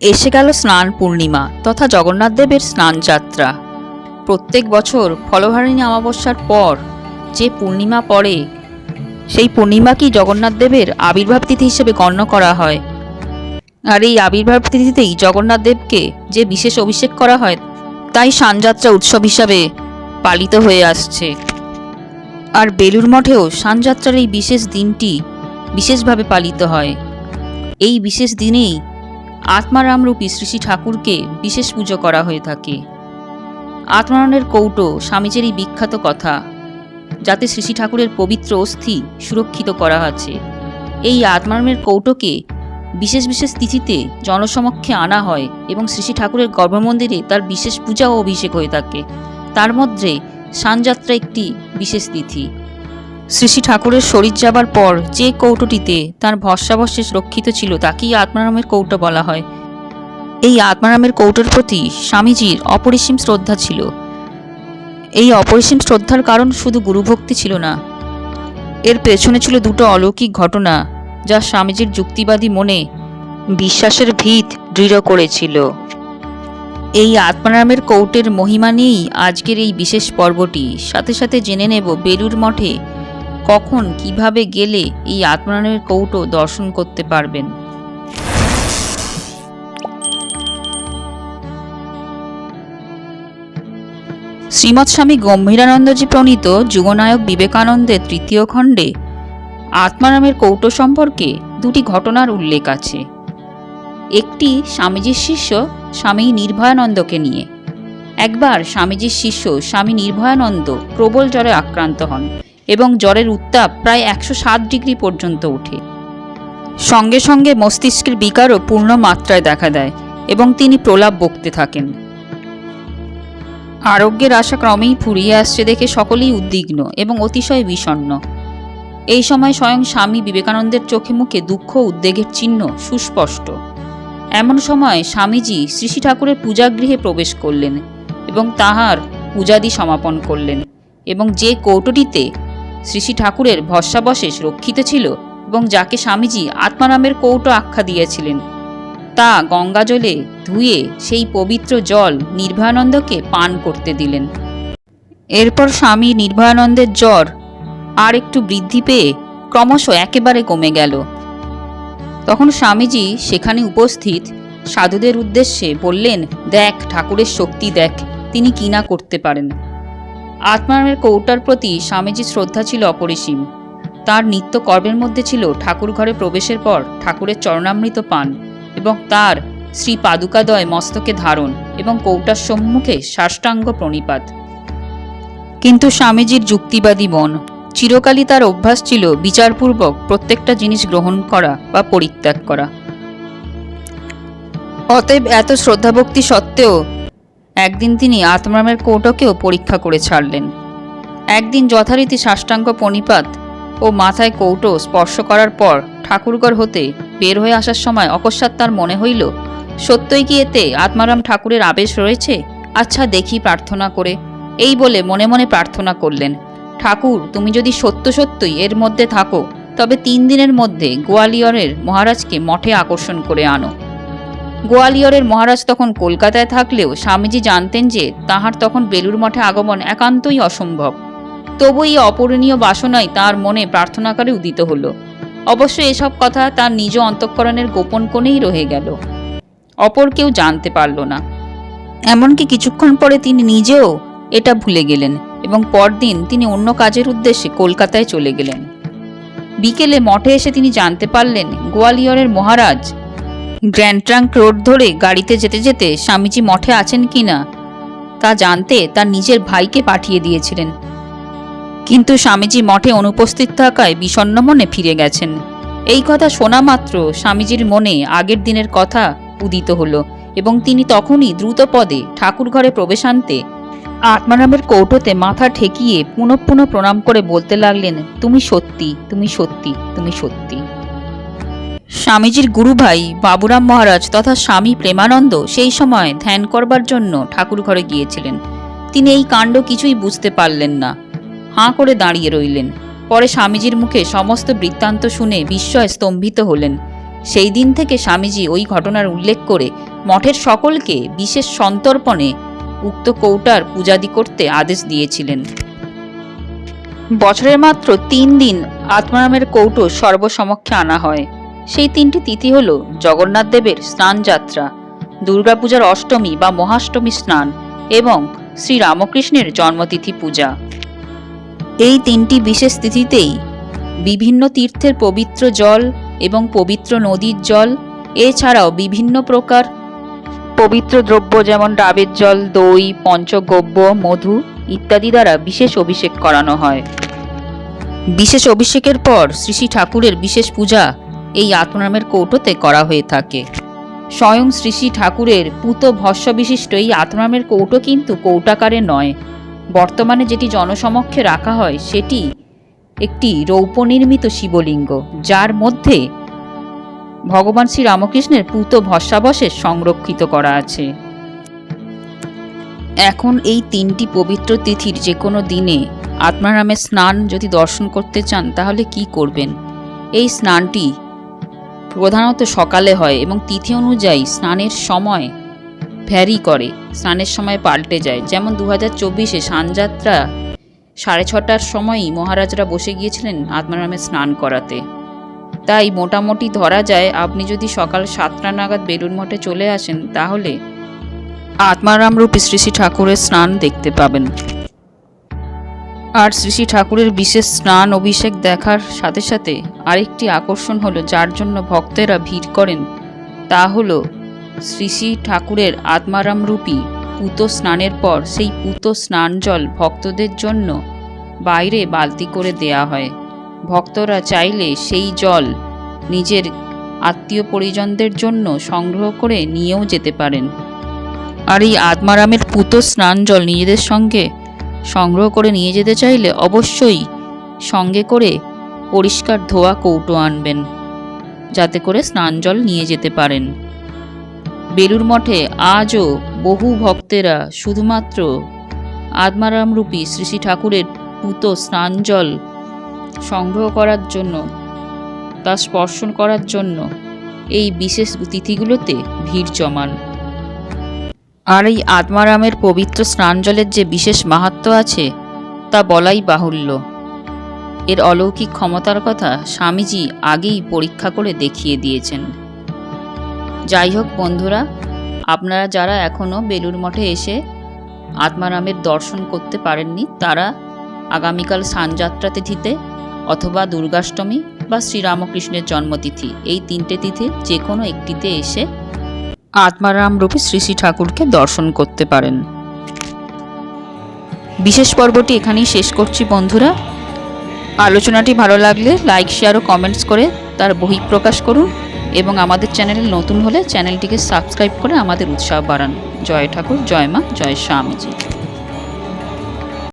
এসে গেল স্নান পূর্ণিমা তথা জগন্নাথ দেবের স্নান যাত্রা। প্রত্যেক বছর ফলহারিণী অমাবস্যার পর যে পূর্ণিমা পড়ে, সেই পূর্ণিমাকেই জগন্নাথ দেবের আবির্ভাব তিথি হিসেবে গণ্য করা হয়। আর এই আবির্ভাব তিথিতেই জগন্নাথ দেবকে যে বিশেষ অভিষেক করা হয়, তাই সানযাত্রা উৎসব হিসাবে পালিত হয়ে আসছে। আর বেলুর মঠেও সানযাত্রার এই বিশেষ দিনটি বিশেষভাবে পালিত হয়। এই বিশেষ দিনেই আত্মারামরূপী শ্রী ঠাকুরকে বিশেষ পুজো করা হয়ে থাকে। আত্মারায়ণের কৌটো স্বামীজির এই বিখ্যাত কথা, যাতে শ্রী ঠাকুরের পবিত্র অস্থি সুরক্ষিত করা আছে। এই আত্মারামের কৌটোকে বিশেষ বিশেষ তিথিতে জনসমক্ষে আনা হয় এবং শ্রী ঠাকুরের গর্ভমন্দিরে তার বিশেষ পূজা ও অভিষেক হয়ে থাকে। তার মধ্যে সানযাত্রা একটি বিশেষ তিথি। শ্রী ঠাকুরের শরীর যাবার পর যে কৌটোটিতে তার ভস্মাবশেষ রক্ষিত ছিল তাকেই আত্মারামের কৌটো বলা হয়। এই আত্মারামের কৌটোর প্রতি স্বামীজির অপরিসীম শ্রদ্ধা ছিল। এই অপরিসীম শ্রদ্ধার কারণ শুধু গুরুভক্তি ছিল না। এর পেছনে ছিল দুটো অলৌকিক ঘটনা, যা স্বামীজির যুক্তিবাদী মনে বিশ্বাসের ভিত দৃঢ় করেছিল। এই আত্মারামের কৌটের মহিমা নিয়েই আজকের এই বিশেষ পর্বটি। সাথে সাথে জেনে নেব বেলুর মঠে কখন, কীভাবে গেলে এই আত্মারামের কৌটো দর্শন করতে পারবেন? শ্রীমৎ স্বামী গম্ভীরানন্দজি প্রণীত যুগনায়ক বিবেকানন্দের তৃতীয় খণ্ডে আত্মারামের কৌটো সম্পর্কে দুটি ঘটনার উল্লেখ আছে। একটি স্বামীজির শিষ্য স্বামী নির্ভয়ানন্দকে নিয়ে। একবার স্বামীজির শিষ্য স্বামী নির্ভয়ানন্দ প্রবল জ্বরে আক্রান্ত হন। এবং জ্বরের উত্তাপ প্রায় একশো সাত ডিগ্রি পর্যন্ত ওঠে। সঙ্গে সঙ্গে মস্তিষ্কের বিকারও পূর্ণ মাত্রায় দেখা দেয় এবং তিনি প্রলাপ বকতে থাকেন। আরোগ্যের আশা ক্রমেই ফুরিয়ে আসছে দেখে সকলেই উদ্বিগ্ন এবং অতিশয় বিষণ্ণ। এই সময় স্বয়ং স্বামী বিবেকানন্দের চোখে মুখে দুঃখ, উদ্বেগের চিহ্ন সুস্পষ্ট। এমন সময় স্বামীজি শ্রী ঠাকুরের পূজাগৃহে প্রবেশ করলেন এবং তাহার পূজাদি সমাপন করলেন এবং যে কৌটোটিতে শ্রী শ্রী ঠাকুরের ভস্মাবশেষ রক্ষিত ছিল এবং যাকে স্বামীজি আত্মারামের কৌটো আখ্যা দিয়েছিলেন। তা গঙ্গাজলে ধুয়ে সেই পবিত্র জল নির্ভয়ানন্দকে পান করতে দিলেন। এরপর স্বামী নির্ভয়ানন্দের জ্বর আর একটু বৃদ্ধি পেয়ে ক্রমশ একেবারে কমে গেল। তখন স্বামীজি সেখানে উপস্থিত সাধুদের উদ্দেশ্যে বললেন, দেখ ঠাকুরের শক্তি দেখ, তিনি কিনা করতে পারেন। আত্মারামের কৌটার প্রতি স্বামীজির শ্রদ্ধা ছিল অপরিসীম। তার নিত্য কর্মের মধ্যে ছিল ঠাকুর ঘরে প্রবেশের পর ঠাকুরের চরণামৃত পান এবং তার শ্রী পাদুকাদয় মস্তকে ধারণ এবং কৌটার সম্মুখে সাষ্টাঙ্গ প্রণিপাত। কিন্তু স্বামীজির যুক্তিবাদী মন, চিরকালই তার অভ্যাস ছিল বিচারপূর্বক প্রত্যেকটা জিনিস গ্রহণ করা বা পরিত্যাগ করা। অতএব এত শ্রদ্ধাভক্তি সত্ত্বেও একদিন তিনি আত্মরামের কৌটকেও পরীক্ষা করে ছাড়লেন। একদিন যথারীতি সাষ্টাঙ্গ পণিপাত ও মাথায় কৌটো স্পর্শ করার পর ঠাকুরঘর হতে বের হয়ে আসার সময় অকস্মাৎ তার মনে হইল, সত্যই কি এতে আত্মারাম ঠাকুরের আবেশ রয়েছে? আচ্ছা দেখি প্রার্থনা করে। এই বলে মনে মনে প্রার্থনা করলেন, ঠাকুর, তুমি যদি সত্য সত্যই এর মধ্যে থাকো, তবে তিন দিনের মধ্যে গোয়ালিয়রের মহারাজকে মঠে আকর্ষণ করে আনো। গোয়ালিয়রের মহারাজ তখন কলকাতায় থাকলেও স্বামীজি জানতেন যে তাহার তখন বেলুর মঠে আগমন একান্তই অসম্ভব। তবু এই অপূরণীয় বাসনাই তার মনে প্রার্থনাকারে উদিত হল। অবশ্য এসব কথা তার নিজ অন্তঃকরণের গোপন কোণেই রয়ে গেল। অপর কেউ জানতে পারল না। এমনকি কিছুক্ষণ পরে তিনি নিজেও এটা ভুলে গেলেন এবং পরদিন তিনি অন্য কাজের উদ্দেশ্যে কলকাতায় চলে গেলেন। বিকেলে মঠে এসে তিনি জানতে পারলেন গোয়ালিয়রের মহারাজ গ্র্যান্ড ট্রাঙ্ক রোড ধরে গাড়িতে যেতে যেতে স্বামীজি মঠে আছেন কিনা তা জানতে তার নিজের ভাইকে পাঠিয়ে দিয়েছিলেন। কিন্তু স্বামীজি মঠে অনুপস্থিত থাকায় বিষণ্ণ মনে ফিরে গেছেন। এই কথা শোনা মাত্র স্বামীজির মনে আগের দিনের কথা উদিত হলো এবং তিনি তখনই দ্রুত পদে ঠাকুর ঘরে প্রবেশান্তে আত্মারামের কৌটোতে মাথা ঠেকিয়ে পুনঃ পুনঃ প্রণাম করে বলতে লাগলেন, তুমি সত্যি তুমি সত্যি তুমি সত্যি। স্বামীজির গুরু ভাই বাবুরাম মহারাজ তথা স্বামী প্রেমানন্দ সেই সময় ধ্যান করবার জন্য ঠাকুর ঘরে গিয়েছিলেন। তিনি এই কাণ্ড কিছুই বুঝতে পারলেন না। হাঁ করে দাঁড়িয়ে রইলেন। পরে স্বামীজির মুখে সমস্ত বৃত্তান্ত শুনে বিস্ময় স্তম্ভিত হলেন। সেই দিন থেকে স্বামীজি ওই ঘটনার উল্লেখ করে মঠের সকলকে বিশেষ সন্তর্পণে উক্ত কৌটার পূজাদি করতে আদেশ দিয়েছিলেন। বছরের মাত্র তিন দিন আত্মারামের কৌটো সর্বসমক্ষে আনা হয়। সেই তিনটি তিথি হল জগন্নাথ দেবের স্নান যাত্রা দুর্গাপূজার অষ্টমী বা মহাষ্টমী স্নান এবং শ্রী রামকৃষ্ণের জন্মতিথি পূজা। এই তিনটি বিশেষ তিথিতেই বিভিন্ন তীর্থের পবিত্র জল এবং পবিত্র নদীর জল, এছাড়াও বিভিন্ন প্রকার পবিত্র দ্রব্য যেমন ডাবের জল, দই, পঞ্চগব্য, মধু ইত্যাদি দ্বারা বিশেষ অভিষেক করানো হয়। বিশেষ অভিষেকের পর শ্রী শ্রী ঠাকুরের বিশেষ পূজা এই আত্মনামের কৌটোতে করা হয়ে থাকে। স্বয়ং শ্রী শ্রী ঠাকুরের পুত ভস্য বিশিষ্ট এই আত্মনামের কৌটো কিন্তু কৌটাকারে নয়। বর্তমানে যেটি জনসমক্ষে রাখা হয়, সেটি একটি রৌপনির্মিত শিবলিঙ্গ, যার মধ্যে ভগবান শ্রী রামকৃষ্ণের পুত ভস্মাবশেষ সংরক্ষিত করা আছে। এখন এই তিনটি পবিত্র তিথির যে কোনো দিনে আত্মারামের স্নান যদি দর্শন করতে চান, তাহলে কি করবেন? এই স্নানটি প্রধানত সকালে হয় এবং তিথি অনুযায়ী স্নানের সময় ভ্যারি করে। স্নানের সময় পাল্টে যায়। যেমন দু হাজার চব্বিশে সানযাত্রা সাড়ে ছটার সময়ই মহারাজরা বসে গিয়েছিলেন আত্মারামে স্নান করাতে। তাই মোটামুটি ধরা যায়, আপনি যদি সকাল সাতটা নাগাদ বেলুন মঠে চলে আসেন, তাহলে আত্মারাম রূপী শ্রী শ্রী ঠাকুরের স্নান দেখতে পাবেন। আর শ্রী শ্রী ঠাকুরের বিশেষ স্নান অভিষেক দেখার সাথে সাথে আরেকটি আকর্ষণ হলো যার জন্য ভক্তেরা ভিড় করেন। তা হলো শ্রী শ্রী ঠাকুরের আত্মারাম রূপী পুত স্নানের পর সেই পুত স্নান জল ভক্তদের জন্য বাইরে বালতি করে দেয়া হয়। ভক্তরা চাইলে সেই জল নিজের আত্মীয় পরিজনদের জন্য সংগ্রহ করে নিয়েও যেতে পারেন। আর এই আত্মারামের পুত স্নান জল নিজেদের সঙ্গে সংগ্রহ করে নিয়ে যেতে চাইলে অবশ্যই সঙ্গে করে পরিষ্কার ধোয়া কৌটো আনবেন, যাতে করে স্নান জল নিয়ে যেতে পারেন। বেলুর মঠে আজও বহু ভক্তেরা শুধুমাত্র আত্মারামরূপী শ্রী শ্রী ঠাকুরের পুত স্নান জল সংগ্রহ করার জন্য, তা স্পর্শন করার জন্য এই বিশেষ তিথিগুলোতে ভিড় জমান। আর এই আত্মারামের পবিত্র স্নান জলের যে বিশেষ মাহাত্ম আছে, তা বলাই বাহুল্য। এর অলৌকিক ক্ষমতার কথা স্বামীজি আগেই পরীক্ষা করে দেখিয়ে দিয়েছেন। যাই হোক বন্ধুরা, আপনারা যারা এখনও বেলুর মঠে এসে আত্মারামের দর্শন করতে পারেননি, তারা আগামীকাল সানযাত্রা তিথিতে অথবা দুর্গাষ্টমী বা শ্রীরামকৃষ্ণের জন্মতিথি, এই তিনটে তিথির যে কোনো একটিতে এসে আত্মারাম রূপী শ্রী শ্রী ঠাকুরকে দর্শন করতে পারেন। বিশেষ পর্বটি এখানেই শেষ করছি বন্ধুরা। আলোচনাটি ভালো লাগলে লাইক শেয়ার ও কমেন্টস করে তার বহিঃপ্রকাশ করুন এবং আমাদের চ্যানেল নতুন হলে চ্যানেলটিকে সাবস্ক্রাইব করে আমাদের উৎসাহ বাড়ান। জয় ঠাকুর, জয় মা, জয় স্বামীজি।